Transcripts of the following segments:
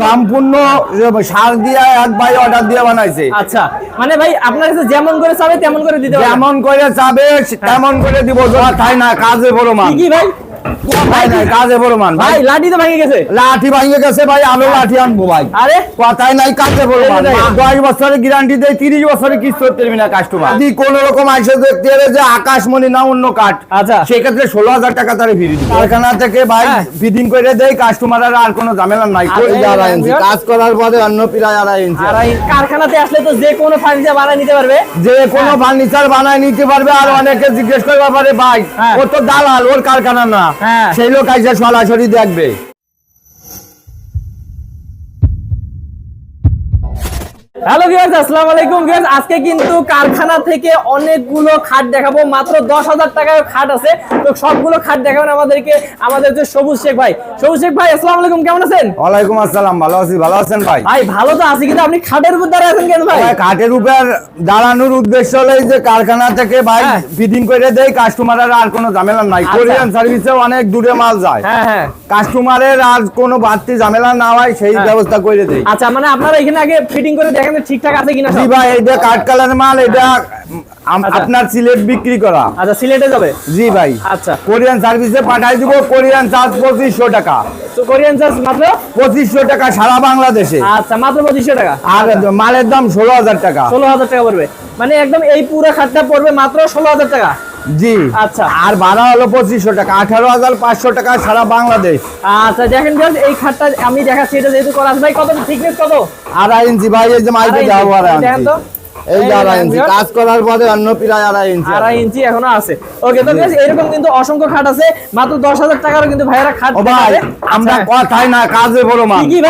সম্পূর্ণ সার দিয়ে এক ভাই অর্ডার দিয়ে বানাইছে। আচ্ছা মানে ভাই আপনার কাছে যেমন করে চাবে তেমন করে দিতে যেমন করে চাবে তেমন করে দিব তাই না কাজে বলো মা। কি কি ভাই তাই কাজে বড় মান ভাই। ভাই লাঠি তো ভেঙে গেছে। লাঠি ভাঙে গেছে ভাই আলো লাঠি আনব ভাই। আরে? কথাই নাই কাজে বড় মান এই যে দেখেন। দশ বছরের গ্যারান্টি দেয় তিরিশ বছরের কিস্তি করতে পারবি না কাস্টমার যদি কোন রকম আইসে দেখতে এলে যে আকাশমণি না অন্য আচ্ছা। টাকা তারা ফিরি দিবে। কারখানা থেকে ভাই হ্যাঁ। ফিটিং করে দেয় কাস্টমার আর কোনো ঝামেলা নাই। কই দেখেন। কাজ করার পরে অন্য আর কারখানাতে আসলে তো যে কোনো ফার্নিচার বানিয়ে নিতে পারবে। যে কোনো ফার্নিচার বানায় নিতে পারবে আর অনেকে জিজ্ঞেস করবে পারে ভাই হ্যাঁ। ও তো দালাল ওর কারখানা না। হ্যাঁ। সেই লোক আইসা সরাসরি দেখবে। হ্যালো ভিউয়ার্স আসসালামু আলাইকুম ভিউয়ার্স আজকে কিন্তু কারখানা থেকে অনেকগুলো খাট দেখাবো। মাত্র দশ হাজার টাকার খাট আছে। তো সবগুলো খাট দেখাবেন আমাদেরকে। আমাদের যে সবুজ শেখ ভাই। সবুজ শেখ ভাই আসসালামু আলাইকুম কেমন আছেন? ওয়ালাইকুম আসসালাম ভালো আছি ভালো আছেন ভাই? ভাই ভালো তো আছি কিন্তু আপনি খাটের উপর দাঁড়িয়ে আছেন কেন ভাই? কাঠের উপর দাঁড়ানোর উদ্দেশ্য হলো যে কারখানা থেকে ভাই হ্যাঁ। ফিটিং করে দেয় কাস্টমারের আর কোনো ঝামেলা নাই। আচ্ছা। কোরিয়ান সার্ভিসে অনেক দূরে মাল যায়। হ্যাঁ হ্যাঁ। কাস্টমারের আর কোনো বাড়তি ঝামেলা না হয় সেই হ্যাঁ। ব্যবস্থা করে দেয়। আচ্ছা মানে আপনারা এখানে আগে ফিটিং করে দেখেন যে ঠিকঠাক আছে কিনা জি ভাই এটা কাঠ কালার মাল এটা আচ্ছা। আপনার সিলেট বিক্রি করা। আচ্ছা সিলেটে যাবে? জি ভাই। আচ্ছা। কোরিয়ান সার্ভিসে পাঠাই দিব কোরিয়ান চার্জ পঁচিশশো টাকা। তো কোরিয়ান চার্জ মাত্র? পঁচিশশো টাকা সারা বাংলাদেশে। আচ্ছা মাত্র পঁচিশশো টাকা। আর মালের দাম ষোলো হাজার টাকা। ষোলো হাজার টাকা পড়বে। মানে একদম এই পুরো খাটটা পড়বে মাত্র ষোলো হাজার টাকা। জি। আচ্ছা। আর ভাড়া হলো পঁচিশশো টাকা। আঠারো হাজার পাঁচশো টাকা সারা বাংলাদেশ। আচ্ছা দেখেন এই খাটটা আমি দেখাচ্ছি এটা যেহেতু করা ভাই কত থিকনেস কত? আড়াই ইঞ্চি। ভাই এই যে মাইকে যাব আড়াই ইঞ্চি। এই যে আড়াই ইঞ্চি। কাজ করার পরে অন্য প্রায় আড়াই ইঞ্চি আড়াই ইঞ্চি এখনও আছে। ওকে তো এরকম কিন্তু অসংখ্য খাট আছে। মাত্র দশ হাজার টাকারও কিন্তু ভাইয়েরা খাট ভাই আমরা আচ্ছা, কথাই না কাজে বড় মান কি কি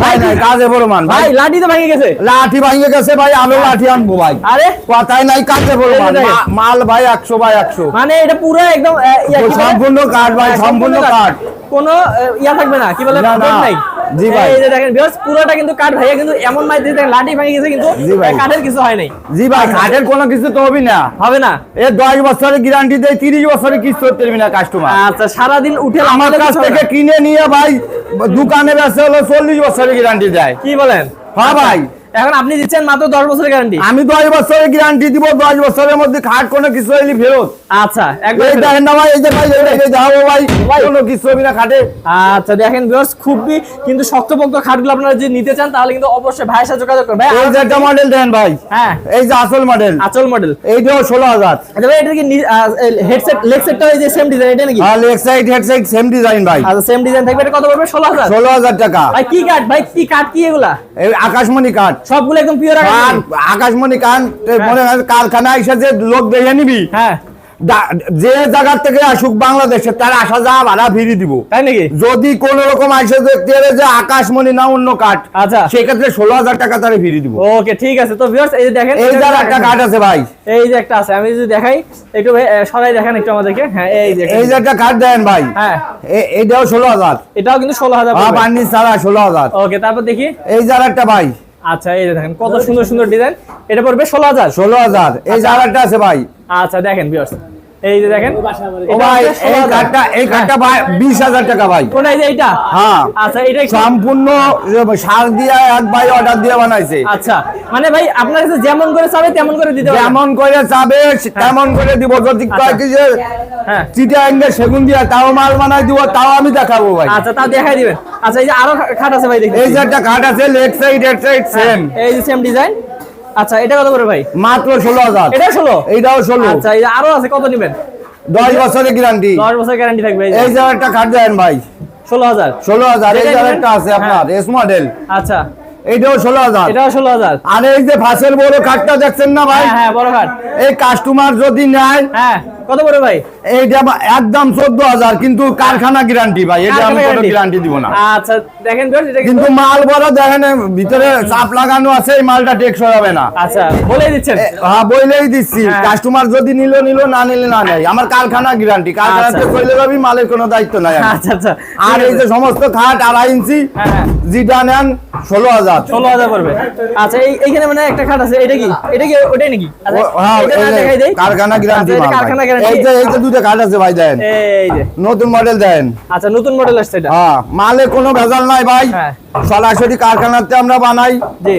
ভাই নাই কাজে বড় ভাই। লাঠি তো ভাঙে গেছে। লাঠি ভাঙে গেছে ভাই আলো লাঠি আনব ভাই। আরে? কথাই নাই কাজে মান। মা- মাল ভাই একশো ভাই একশো। মানে এটা পুরো একদম সম্পূর্ণ কাঠ ভাই হ্যাঁ, সম্পূর্ণ কাঠ। কোনো ইয়া থাকবে না কি বলে। নাই। জি ভাই। এই যে দেখেন ভিউয়ার্স পুরোটা কিন্তু কাট ভাইয়া কিন্তু এমন মাই দিয়ে দেখেন লাঠি ভেঙে গেছে কিন্তু কাঠের কিছু হয় নাই। জি ভাই কাঠের কোনো কিছু তো হবে না। হবে না? এ দশ বছরের গ্যারান্টি দেয় তিরিশ বছরের কিস্তি করতে না কাস্টমার আচ্ছা সারাদিন উঠে আমার কাছ থেকে কিনে নিয়ে ভাই দোকানে বেচে হলো চল্লিশ বছরের গ্যারান্টি দেয়। কি বলেন? হ্যাঁ ভাই। এখন আপনি দিচ্ছেন মাত্র দশ বছরের গ্যারান্টি আমি দশ বছরের গ্যারান্টি দিব দশ বছরের মধ্যে খাট কোনো কিছু হইলি ফেরত। আচ্ছা এই দেখেন না ভাই এই যে ভাই এই ভাই ভাই। কোনো কিছু হবি না খাটে। আচ্ছা দেখেন ভিউয়ার্স খুবই কিন্তু শক্তপোক্ত খাটগুলো আপনারা যদি নিতে চান তাহলে কিন্তু অবশ্যই ভাইয়ের সাথে যোগাযোগ করবেন। এই যে একটা মডেল দেন ভাই হ্যাঁ। এই যে আসল মডেল আচল মডেল এইটাও ষোলো হাজার। আচ্ছা ভাই এটা কি হেডসেট লেগ সেটটা এই যে সেম ডিজাইন এটা নাকি? আর leg side head side same design ভাই। আচ্ছা সেম ডিজাইন থাকবে এটা কত পড়বে? ষোলো হাজার। ষোলো হাজার টাকা। ভাই কি কাঠ? ভাই কি কাঠ কি এগুলা? এই আকাশমণি কাঠ। সবগুলো একদম পিওর আকাশমণি। কান মনে হয় কারখানা এসে যে লোক দেখে নিবি হ্যাঁ। যে জায়গার থেকে আসুক বাংলাদেশে তার আসা যাওয়া ভাড়া ফিরি দিব। তাই নাকি? যদি কোন রকম আসে এলে যে আকাশমণি না অন্য কাঠ আচ্ছা। সেক্ষেত্রে ষোলো হাজার টাকা তারে ফিরি দিব। ওকে ঠিক আছে। তো ভিউয়ার্স এই যে দেখেন এই যার একটা কাঠ আছে ভাই। এই যে একটা আছে আমি যদি দেখাই একটু ভাই, সরাই দেখেন একটু আমাদেরকে। হ্যাঁ এই যে এই যে একটা কাঠ দেন ভাই। হ্যাঁ। এইটাও ষোলো হাজার। এটাও কিন্তু ষোলো হাজার পানি ছাড়া ষোলো হাজার। ওকে তারপর দেখি। এই যার একটা ভাই। আচ্ছা এই দেখেন কত সুন্দর সুন্দর ডিজাইন এটা পড়বে ষোলো হাজার। ষোলো হাজার। এই জায়গাটা আছে ভাই। আচ্ছা দেখেন ভিউয়ার্স এই যে দেখেন। ও ভাই এই 16,000 কাঠটা এই কাঠটা ভাই বিশ হাজার টাকা ভাই। কোনটা এই যে এইটা? হ্যাঁ। আচ্ছা এটা সম্পূর্ণ সার দিয়ে এক ভাই অর্ডার দিয়ে বানাইছে। আচ্ছা মানে ভাই আপনার কাছে যেমন করে চাবে তেমন করে দিতে পারবেন। যেমন করে চাবে তেমন করে দিব। যদি কয় কি যে হ্যাঁ। চিটা এনে সেগুন দিয়া তাও মাল বানাই দিব তাও আমি দেখাবো ভাই। আচ্ছা তা দেখাই দিবেন। আচ্ছা এই যে আরও খাট আছে ভাই দেখি এই যে একটা খাট আছে লেগ সাইড সাইড সেম এই যে সেম ডিজাইন আচ্ছা এটা কত করে ভাই? মাত্র ষোলো হাজার। এটা ষোলো? এইটাও ষোলো। আচ্ছা এই আরও আছে কত নেবেন দশ বছরের গ্যারান্টি দশ বছর গ্যারান্টি থাকবে এই যে। একটা খাট দেন ভাই। ষোলো হাজার? ষোলো হাজার এই যে একটা আছে আপনার এস মডেল আচ্ছা। এইটাও ষোলো হাজার। এটাও ষোলো হাজার। আর এই যে ফাঁসের বড় খাটটা দেখছেন না ভাই? হ্যাঁ হ্যাঁ বড় খাট এই কাস্টমার যদি নেয় হ্যাঁ। কত ভাই? এইটা একদম চোদ্দ হাজার কিন্তু কারখানা গ্যারান্টি ভাই এটা আমি কোনো গ্যারান্টি দিব না। আচ্ছা দেখেন কিন্তু মাল বড় দেখেন ভিতরে চাপ লাগানো আছে এই মালটা টেকসই হবে না। আচ্ছা দিচ্ছেন। হ্যাঁ বইলেই দিচ্ছি হ্যাঁ। কাস্টমার যদি নিল নিল না নিলে না নেই আমার কারখানা গ্যারান্টি কারখানাতে আচ্ছা। চলে যাবি মালের কোনো দায়িত্ব নাই আচ্ছা আচ্ছা। আর এই যে সমস্ত খাট আড়াই ইঞ্চি হ্যাঁ, হ্যাঁ। যেটা নেন ষোলো হাজার। ষোলো হাজার পড়বে। আচ্ছা এই এইখানে মানে একটা খাট আছে এটা কি? এটা কি ওটাই নাকি? আচ্ছা, হ্যাঁ, কারখানা গ্যারান্টি আচ্ছা, এই যে এই যে দুটো কাঠ আছে ভাই দেন। এই যে। নতুন মডেল দেন। আচ্ছা নতুন মডেল আসছে এটা। হ্যাঁ মালে কোনো ভেজাল নাই ভাই। হ্যাঁ। সরাসরি কারখানাতে আমরা বানাই। জি।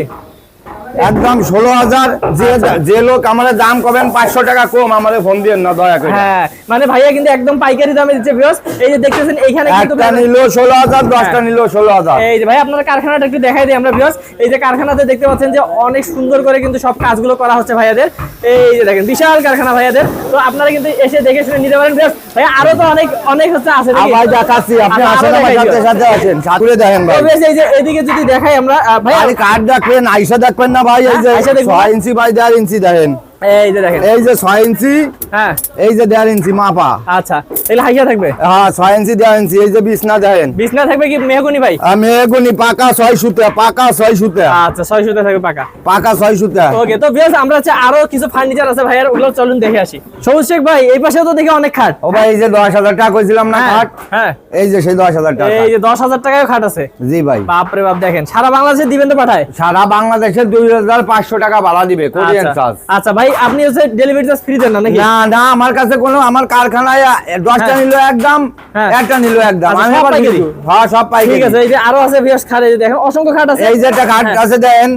একদম ষোলো হাজার যে যে লোক আমাদের দাম কবেন পাঁচশো টাকা কম আমাদের ফোন দিয়ে না দয়া করে। হ্যাঁ মানে ভাইয়া কিন্তু একদম পাইকারি দামে দিচ্ছে ভিউয়ার্স এই যে দেখতেছেন এইখানে কিন্তু একটা নিল ষোলো হাজার দশটা হ্যাঁ। নিল ষোলো হাজার। এই যে ভাই আপনার কারখানাটা একটু দেখাই দিই আমরা ভিউয়ার্স এই যে কারখানাতে দেখতে পাচ্ছেন যে অনেক সুন্দর করে কিন্তু সব কাজগুলো করা হচ্ছে ভাইয়াদের। এই যে দেখেন বিশাল কারখানা ভাইয়াদের। তো আপনারা কিন্তু এসে দেখে শুনে নিতে পারেন ভিউয়ার্স ভাইয়া আরও তো অনেক অনেক হচ্ছে আছে? ভাই দেখাচ্ছি আপনি আচ্ছা, আসেন আমার সাথে সাথে আছেন সাথে দেখেন ভাই। এই যে এদিকে যদি দেখাই আমরা ভাই আরে কাঠ দেখবেন আইসা দেখবেন না ভাই এই যে হ্যাঁ, আইসা দেখব। ছয় ইঞ্চি বাই ইঞ্চি দেখেন এই যে দেখেন। এই যে ছয় ইঞ্চি হ্যাঁ। এই যে দেড় ইঞ্চি মাপা। আচ্ছা তাহলে হাইয়া থাকবে? হ্যাঁ ছয় ইঞ্চি দেড় ইঞ্চি এই যে বিছনা দেখেন। বিছনা থাকবে কি মেহগুনি ভাই? আমি এগুনি পাকা ছয় সুতে পাকা ছয় সুতে। আচ্ছা ছয়শোতে থাকবে পাকা। পাকা ছয় সুতে। ওকে তো আমরা হচ্ছে আরও কিছু ফার্নিচার আছে ভাইয়ার ওগুলো চলুন দেখে আসি। সবুজ শেখ ভাই এই পাশেও তো দেখি অনেক খাট। ও ভাই এই যে দশ হাজার টাকা কইছিলাম না হ্যাঁ, খাট? হ্যাঁ। এই যে সেই দশ হাজার টাকা। এই যে দশ হাজার টাকায় খাট আছে। জি ভাই। বাপরে বাপ দেখেন সারা বাংলাদেশে দিবেন তো পাঠায়। সারা বাংলাদেশে দুই হাজার পাঁচশো টাকা ভাড়া দিবে কোরিয়ান আচ্ছা চার্জ আচ্ছা ভাই আপনি হচ্ছে ডেলিভারি চার্জ ফ্রি দেন না নাকি? না না আমার কাছে কোনো আমার কারখানায় 10টা নিলো একদম হ্যাঁ। একটা নিলো একদম। আচ্ছা, আমি সব আবার পাইকারি? হ্যাঁ সব ঠিক আছে এই যে আরও আছে বিয়াস খাট এই দেখেন অসংখ্য খাট আছে। এই যে একটা কাঠ হ্যাঁ। আছে দেন।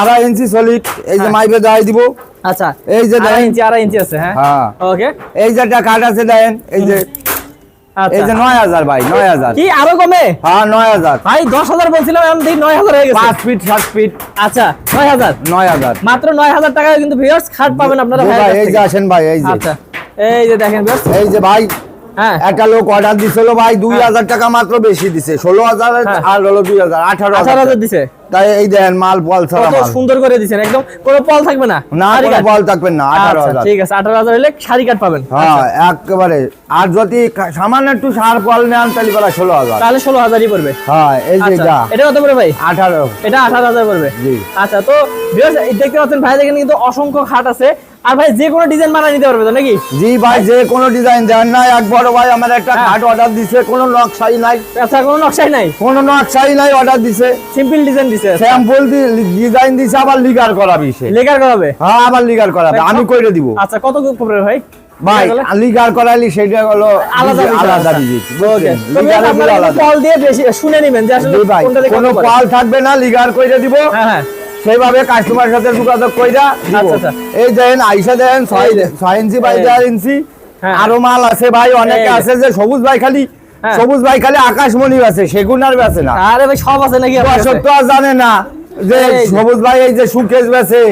আড়াই ইঞ্চি সলিড এই যে মাইবে দাই দিব। আচ্ছা এই যে আড়াই ইঞ্চি আড়াই ইঞ্চি আছে হ্যাঁ। হ্যাঁ। ওকে এই যে একটা কাঠ আছে দেন এই যে এই যে আচ্ছা নয় হাজার ভাই নয় হাজার। কি আরও কমে? হ্যাঁ নয় হাজার। ভাই দশ হাজার বলছিলাম এখন দেখি নয় হাজার হয়ে গেছে। পাঁচ ফিট সাত ফিট আচ্ছা নয় হাজার। নয় হাজার। মাত্র নয় হাজার টাকায় কিন্তু ভিউয়ার্স খাট পাবেন আপনারা ভাই এই যে আসেন ভাই এই যে। আচ্ছা এই যে দেখেন এই যে ভাই হ্যাঁ। একটা লোক অর্ডার দিছিল ভাই দুই হ্যাঁ। হাজার টাকা মাত্র বেশি দিছে। ষোলো হাজার হ্যাঁ। আর হলো দুই হাজার আঠারো হাজার দিছে? তাই এই দেন মাল পল ছাড়া মাল। সুন্দর করে দিবেন একদম কোনো পল থাকবে না। না কোনো পল থাকবে না আঠারো আচ্ছা হাজার। ঠিক আছে আঠারো হাজার হলে শাড়ি কাট পাবেন। হ্যাঁ আচ্ছা, একেবারে। আর যদি সামান্য একটু সার পল নেন তাহলে বলা ষোলো হাজার। তাহলে ষোলো হাজারই পড়বে। হ্যাঁ এই যে আচ্ছা এটা এটা কত পড়বে ভাই? আঠারো। এটা আঠারো হাজার পড়বে। জি। আচ্ছা তো দেখতে পাচ্ছেন ভাই দেখেন কিন্তু অসংখ্য খাট আছে। আর ভাই যে কোনো ডিজাইন বানিয়ে নিতে পারবে তো নাকি? জি ভাই যে কোনো ডিজাইন দেন না এক বড় ভাই আমার একটা হ্যাঁ। খাট অর্ডার দিছে কোনো নকশাই নাই। আচ্ছা কোনো নকশাই নাই? কোনো নকশাই নাই অর্ডার দিছে। সিম্পল ডিজাইন দিছে স্যাম্পল ডিজাইন দিছে আবার লিগার করাবি সে। লেকার করাবে? হ্যাঁ আবার লিগার করাবে। আমি কইরে দিব। আচ্ছা কত পড়বে ভাই? ভাই লিগার? লিগার করাইলি সেটা হলো আলাদা আলাদা আচ্ছা। আলাদা। কল দিয়ে বেশি শুনে নেবেন যে আসলে কোনটা কোনো পাল থাকবে না লিগার কইরে দিব। হ্যাঁ হ্যাঁ। সেইভাবে কাস্টমারের সাথে যোগাযোগ কইরা। আচ্ছা, আচ্ছা। এই দেন আইসা দেন ছয় ইঞ্চি বাই। দেড় ইঞ্চি হ্যাঁ। আরও মাল আছে ভাই অনেকে আছে যে সবুজ ভাই খালি হ্যাঁ। সবুজ ভাই খালি আকাশমণি আছে সেগুন আর বেছে না আরে ভাই সব আছে নাকি তো আর জানে না যে সবুজ ভাই এই যে সুকেশ বেছে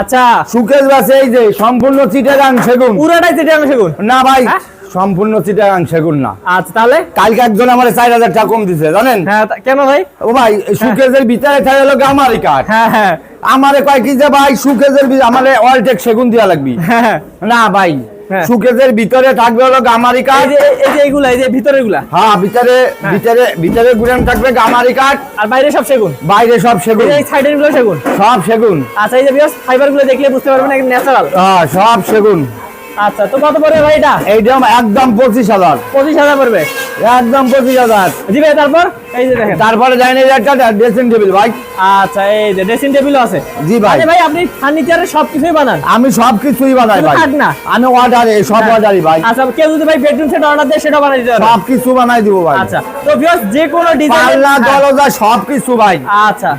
আচ্ছা সুকেশ বেছে এই যে সম্পূর্ণ চিটাগাং সেগুন পুরাটাই আমি সেগুন না ভাই হ্যাঁ? সম্পূর্ণ চিটাগাং সেগুন না। আচ্ছা তাহলে? কালকে একজন আমার চার হাজার টাকা কম দিছে জানেন? হ্যাঁ কেন ভাই? ও ভাই সুকেজের ভিতরে থাকে হলো গামারি কাঠ। হ্যাঁ হ্যাঁ। আমারে কয় কি যে ভাই সুকেজের ভিতরে আমারে ওয়ালটেক সেগুন দিয়া লাগবি? হ্যাঁ না ভাই হ্যাঁ। সুকেজের ভিতরে থাকবে হলো গামারি কাঠ। এই যে এইগুলা এই যে ভিতরেরগুলা হ্যাঁ ভিতরে হ্যাঁ। ভিতরে ভিতরে গুড়ান থাকবে গামারি কাঠ। আর বাইরে সব সেগুন? বাইরে সব সেগুন। এই সাইডেরগুলো সেগুন? সব সেগুন। আচ্ছা এই যে ফাইবারগুলো দেখলে বুঝতে পারবেন একদম ন্যাচারাল হ্যাঁ সব সেগুন। আচ্ছা তো কত পড়বে ভাই এটা এইটা একদম পঁচিশ হাজার। পঁচিশ হাজার পড়বে? একদম পঁচিশ হাজার। জি ভাই তারপর? এই যে দেখেন। তারপরে জানি একটা ড্রেসিং টেবিল ভাই। আচ্ছা এই যে ড্রেসিং টেবিলও আছে। জি ভাই। ভাই আপনি ফার্নিচারের সব কিছুই বানান? আমি সবকিছুই বানাই ভাই। না? আমি অর্ডারে সব হ্যাঁ। অর্ডারই ভাই। আচ্ছা কেউ যদি ভাই বেডরুম সেট অর্ডার দেয় সেটাও বানিয়ে দিতে পারবেন সব কিছু বানাই দিব ভাই। আচ্ছা তো বিয়াস যে কোনো ডিজাইন পাল্লা দরজা সব কিছু ভাই। আচ্ছা।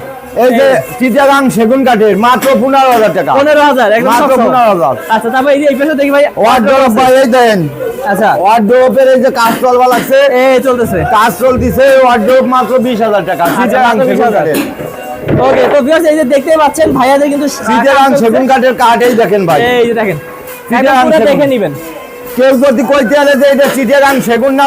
এই যে চিটাগাং সেগুন কাঠের মাত্র পনেরো হাজার টাকা। পনেরো হাজার মাত্র পনেরো হাজার। আচ্ছা তারপর এই যে এই পাশে দেখি ভাই ভাই এই দেন আচ্ছা। এই যে কাজ চলবা লাগছে এই চলতেছে। কাজ চলতেছে ওয়ার্ডরোব মাত্র বিশ হাজার টাকা চিটাগাং মাত্র সেগুন কাঠের। ওকে তো এই যে দেখতে পাচ্ছেন ভাইয়াদের কিন্তু চিটাগাং সেগুন কাঠের কাঠ এই দেখেন ভাই। এই যে দেখেন। চিটাগাং। দেখে নিবেন। কেউ যদি কইতে আলে যে এটা সেগুন না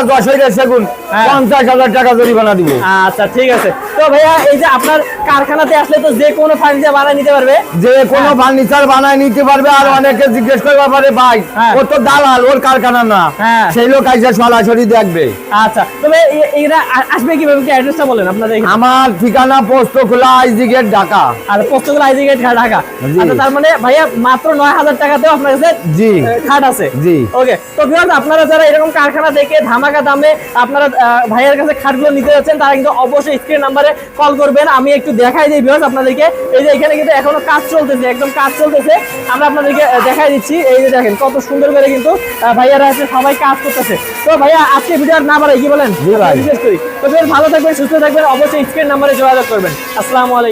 সেগুন হ্যাঁ। পঞ্চাশ হাজার টাকা জরিমানা দিব। আচ্ছা ঠিক আছে। তো ভাইয়া এই যে আপনার কারখানাতে আসলে তো যে কোনো ফার্নিচার বানিয়ে নিতে পারবে। যে কোনো ফার্নিচার বানায় নিতে পারবে আর অনেকে জিজ্ঞেস করবে পারে ভাই হ্যাঁ। ও তো দালাল ওর কারখানা না। হ্যাঁ। সেই লোক আইসা সরাসরি দেখবে। আচ্ছা তবে এরা আসবে কীভাবে? একটু অ্যাড্রেসটা বলেন আপনাদের আমার ঠিকানা পোস্ত খোলা আইজি গেট ঢাকা। আর আইজি গেট ঢাকা। আচ্ছা তার মানে ভাইয়া মাত্র নয় হাজার টাকাতেও আপনার কাছে জি। খাট আছে। জি। ওকে তো ভিউয়ার্স আপনারা যারা এরকম কারখানা থেকে ধামাকা দামে আপনারা ভাইয়ের কাছে খাটগুলো নিতে যাচ্ছেন তারা কিন্তু অবশ্যই স্ক্রিন নাম্বারে কল করবেন। আমি একটু দেখাই দিই ভিউয়ার্স আপনাদেরকে। এই যে এখানে কিন্তু এখনও কাজ চলতেছে একদম কাজ চলতেছে। আমরা আপনাদেরকে দেখাই দিচ্ছি। এই যে দেখেন কত সুন্দর করে কিন্তু ভাইয়ারা আছে সবাই কাজ করতেছে। তো ভাইয়া আজকে ভিডিও আর না বাড়াই কি বলেন? বিশেষ করি। তো ভালো থাকবেন সুস্থ থাকবেন অবশ্যই স্ক্রিন নাম্বারে যোগাযোগ করবেন। আসসালামু আলাইকুম।